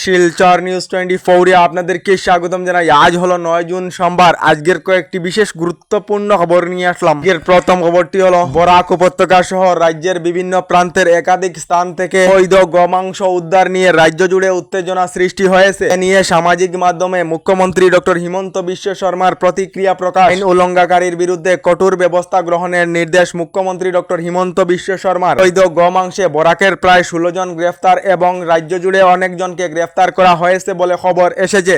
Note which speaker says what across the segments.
Speaker 1: Silchar news twenty ফোরে আপনাদেরকে স্বাগতম জানাই। আজ হলো নয় জুন, সোমবার। আজকের কয়েকটি বিশেষ গুরুত্বপূর্ণ খবর নিয়ে আসলাম। আজকের প্রথম খবরটি হলো, বরাক উপত্যকা সহ রাজ্যের বিভিন্ন প্রান্তের একাধিক স্থান থেকে বৈধ গমাংস উদ্ধার নিয়ে রাজ্য জুড়ে উত্তেজনা সৃষ্টি হয়েছে। এ নিয়ে সামাজিক মাধ্যমে মুখ্যমন্ত্রী ডক্টর হিমন্ত বিশ্ব শর্মার প্রতিক্রিয়া প্রকাশ। আইন উল্লঙ্ঘনকারীর বিরুদ্ধে কঠোর ব্যবস্থা গ্রহণের নির্দেশ মুখ্যমন্ত্রী ডক্টর হিমন্ত বিশ্ব শর্মার। বৈধ গমাংসে বরাকের প্রায় ষোলো জন গ্রেফতার এবং রাজ্য জুড়ে অনেকজনকে গ্রেফতার করা হয়েছে বলে খবর এসেছে।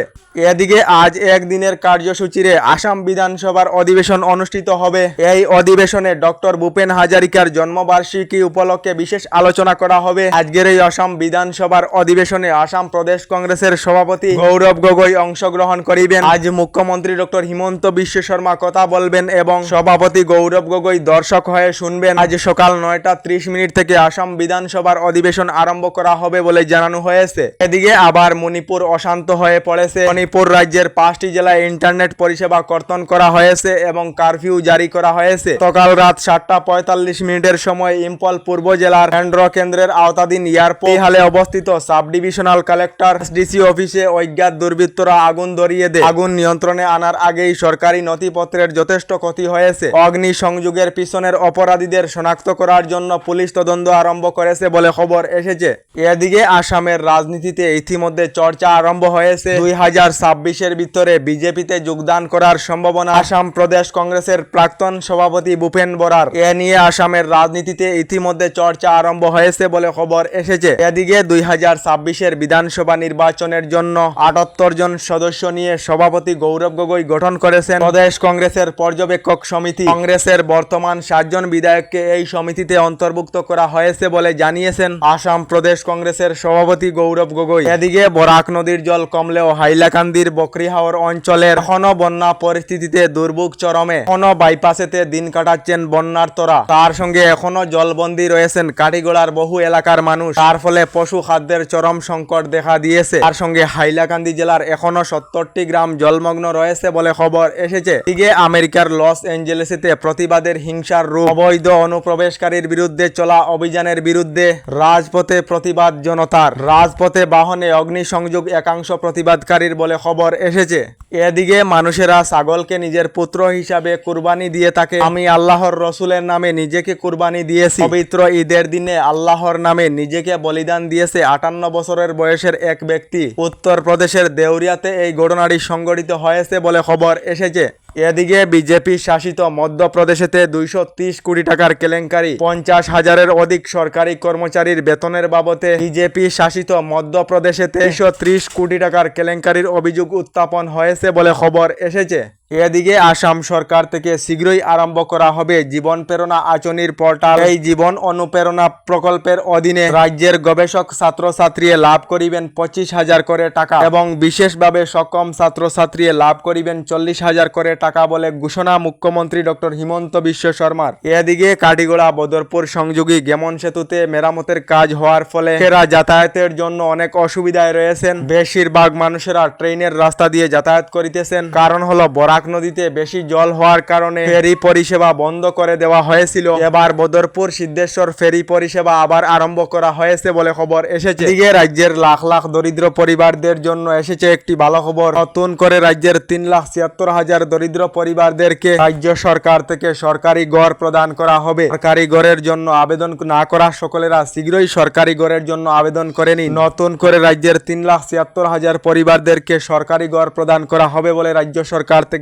Speaker 1: এদিকে আজ একদিনের কার্যসূচিরে আসাম বিধানসভার অধিবেশন অনুষ্ঠিত হবে। এই অধিবেশনে ডক্টর ভূপেন হাজারিকার জন্মবার্ষিকী উপলক্ষে বিশেষ আলোচনা করা হবে। আজকের এই আসাম বিধানসভার অধিবেশনে আসাম প্রদেশ কংগ্রেসের সভাপতি গৌরব গগৈ অংশগ্রহণ করিবেন। আজ মুখ্যমন্ত্রী ডক্টর হিমন্ত বিশ্ব শর্মা কথা বলবেন এবং সভাপতি গৌরব গগৈ দর্শক হয়ে শুনবেন। আজ সকাল নয়টা ত্রিশ মিনিট থেকে আসাম বিধানসভার অধিবেশন আরম্ভ করা হবে বলে জানানো হয়েছে। এদিকে আবার মণিপুর অশান্ত হয়ে পড়েছে। মণিপুর রাজ্যের পাঁচটি জেলায় ইন্টারনেট পরিষেবা কর্তন করা হয়েছে এবং কারফিউ জারি করা হয়েছে। সকাল রাত সাতটা পঁয়তাল্লিশ মিনিটের সময় ইম্ফল পূর্ব জেলার কেন্দ্র কেন্দ্রের আওতাধীন এয়ারপোর্ট হালে অবস্থিত সাব ডিভিশনাল কালেক্টর ডিসি অফিসে অজ্ঞাত দুর্বৃত্তরা আগুন ধরিয়ে দেয়। আগুন নিয়ন্ত্রণে আনার আগেই সরকারি নথিপত্রের যথেষ্ট ক্ষতি হয়েছে। অগ্নি সংযোগের পিছনের অপরাধীদের শনাক্ত করার জন্য পুলিশ তদন্ত আরম্ভ করেছে বলে খবর এসেছে। এদিকে আসামের রাজনীতিতে ইতিমধ্যে চর্চা আরম্ভ হয়েছে। দুই হাজার ছাব্বিশের ভিতরে বিজেপিতে যোগদান করার সম্ভাবনা। আসাম প্রদেশ কংগ্রেসের প্রাক্তন সভাপতি ভূপেন বরার। এ নিয়ে আসামের রাজনীতিতে ইতিমধ্যে চর্চা আরম্ভ হয়েছে বলে খবর এসেছে। এদিকে দুই হাজার ছাব্বিশের বিধানসভা নির্বাচনের জন্য আটাত্তর জন সদস্য নিয়ে সভাপতি গৌরব গগৈ গঠন করেছেন। প্রদেশ কংগ্রেসের পর্যবেক্ষক সমিতি। কংগ্রেসের বর্তমান সাতজন বিধায়ককে এই সমিতিতে অন্তর্ভুক্ত করা হয়েছে বলে জানিয়েছেন। আসাম প্রদেশ কংগ্রেসের সভাপতি গৌরব গগৈ। এদিকে বরাক নদীর জল কমলেও হাইলাকান্দির বকরিহাওর অঞ্চলের এখনও বন্যা পরিস্থিতিতে দুর্ভোগ চরমে। এখনও বাইপাসেতে দিন কাটাচ্ছেন বন্যার্তরা তার। সঙ্গে এখনও জলবন্দী রয়েছেন কাটিগোড়ার বহু এলাকার মানুষ। তার ফলে পশু খাদ্যের চরম সংকট দেখা দিয়েছে। তার সঙ্গে হাইলাকান্দি জেলার এখনও সত্তরটি গ্রাম জলমগ্ন রয়েছে বলে খবর এসেছে। এদিকে আমেরিকার লস এঞ্জেলেসেতে প্রতিবাদের হিংসার রূপ। অবৈধ অনুপ্রবেশকারীর বিরুদ্ধে চলা অভিযানের বিরুদ্ধে রাজপথে প্রতিবাদ জনতার। রাজপথে বাহনে অগ্নিসংযোগ একাংশ প্রতিবাদকারীর বলে খবর এসেছে। এদিকে মানুষেরা ছাগলকে নিজের পুত্র হিসাবে কুরবানি দিয়ে থাকে। আমি আল্লাহর রসুলের নামে নিজেকে কুরবানি দিয়েছি। পবিত্র ঈদের দিনে আল্লাহর নামে নিজেকে বলিদান দিয়েছে আটান্ন বছরের বয়সের এক ব্যক্তি। উত্তর প্রদেশের দেউরিয়াতে এই ঘটনাটি সংঘটিত হয়েছে বলে খবর এসেছে। এদিকে বিজেপি শাসিত মধ্যপ্রদেশেতে দুইশো তিরিশ কোটি টাকার কেলেঙ্কারি। পঞ্চাশ হাজারের অধিক সরকারি কর্মচারীর বেতনের বাবদে বিজেপি শাসিত মধ্যপ্রদেশেতে দুইশো ত্রিশ কোটি টাকার কেলেঙ্কারির অভিযোগ উত্থাপন হয়েছে বলে খবর এসেছে। এদিকে আসাম সরকার থেকে শীঘ্রই আরম্ভ করা হবে জীবন প্রেরণা আচনির পোর্টাল। এই জীবন অনুপ্রেরণা প্রকল্পের অধীনে রাজ্যের গবেষক ছাত্রছাত্রী লাভ করিবেন পঁচিশ হাজার করে টাকা এবং বিশেষভাবে সক্ষম ছাত্রছাত্রী লাভ করিবেন চল্লিশ হাজার করে টাকা বলে ঘোষণা মুখ্যমন্ত্রী ডক্টর হিমন্ত বিশ্ব শর্মার। এদিকে কাটিগোড়া, বদরপুর সংযোগী গেমন সেতুতে মেরামতের কাজ হওয়ার ফলে এরা যাতায়াতের জন্য অনেক অসুবিধায় রয়েছেন। বেশিরভাগ মানুষেরা ট্রেনের রাস্তা দিয়ে যাতায়াত করিতেছেন। কারণ হলো বরাক নদীতে বেশি জল হওয়ার কারণে ফেরি পরিষেবা বন্ধ করে দেওয়া হয়েছিল। এবার বদরপুর সিদ্ধেশ্বর ফেরি পরিষেবা আবার আরম্ভ করা হয়েছে বলে খবর এসেছে। এদিকে রাজ্যের লাখ লাখ দরিদ্র পরিবারদের জন্য এসেছে একটি ভালো খবর। নতুন করে রাজ্যের তিন লাখ ছিয়াত্তর হাজার দরিদ্র পরিবারদেরকে রাজ্য সরকার থেকে সরকারি ঘর প্রদান করা হবে। সরকারি ঘরের জন্য আবেদন না করা সকলেরা শীঘ্রই সরকারি ঘরের জন্য আবেদন করে নিন। নতুন করে রাজ্যের তিন লাখ ছিয়াত্তর হাজার পরিবারদেরকে সরকারি ঘর প্রদান করা হবে বলে রাজ্য সরকার থেকে